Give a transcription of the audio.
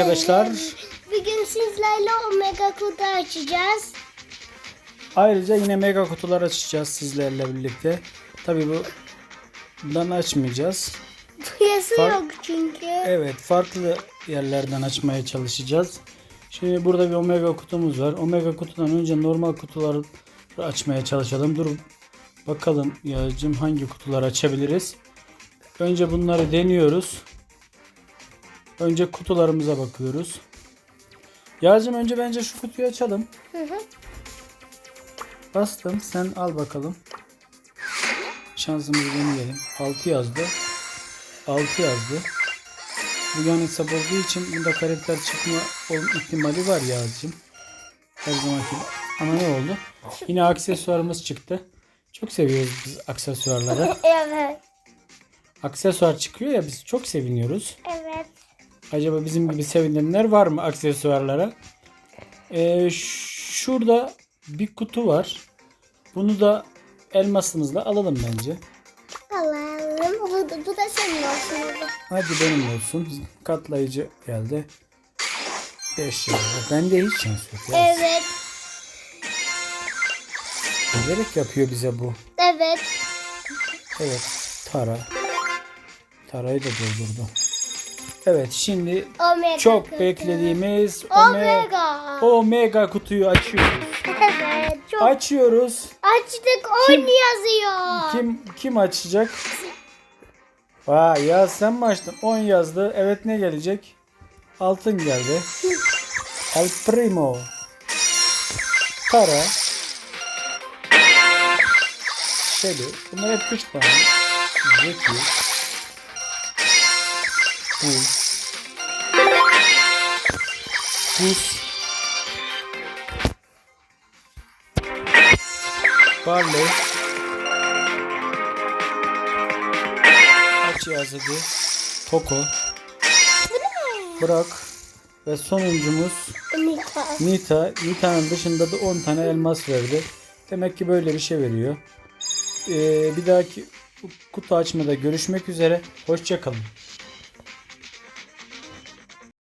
Arkadaşlar Bugün sizlerle Omega kutu açacağız. ayrıca yine mega kutular açacağız sizlerle birlikte. Tabi bu bundan açmayacağız. Piyası Fark- yok çünkü. Evet farklı yerlerden açmaya çalışacağız. Şimdi burada bir omega kutumuz var. Omega kutudan önce normal kutuları açmaya çalışalım. Dur bakalım Yağcım hangi kutuları açabiliriz. Önce bunları deniyoruz. Önce kutularımıza bakıyoruz. Yağcım önce bence şu kutuyu açalım. Hı hı. Bastım. Sen al bakalım. Şansımızı deneyelim. 6 yazdı. 6 yazdı. Bu yan hesap olduğu için bunda karakter çıkma ihtimali var Yağız'cığım. Her zamanki. Ama ne oldu? Yine aksesuarımız çıktı. Çok seviyoruz biz aksesuarları. Evet. Aksesuar çıkıyor ya biz çok seviniyoruz. Acaba bizim gibi sevinenler var mı aksesuarlara? Ee, şurada bir kutu var. Bunu da elmasımızla alalım bence. Alalım. Bu, da- bu da senin olsun. Hadi benim olsun. Katlayıcı geldi. 5 lira. Bende hiç şans yok. Ya. Evet. Bilerek yapıyor bize bu. Evet. Evet. Tara. Tarayı da doldurdu. Evet şimdi Omega çok kutu. beklediğimiz Omega. Omega. Kutuyu açıyoruz. Evet. Çok Açıyoruz. açtık 10 yazıyor. Kim kim açacak? Vay ya sen mi açtın? 10 yazdı. Evet ne gelecek? Altın geldi. El Primo. Para. Şöyle. Bunlar hep güç puanı. Zeki. Buz. Buz. Barley. Aç yazdı. Toko. Bırak. Ve sonuncumuz Omega. Nita. Nita'nın dışında da 10 tane elmas verdi. Demek ki böyle bir şey veriyor. Ee, bir dahaki kutu açmada görüşmek üzere. Hoşçakalın.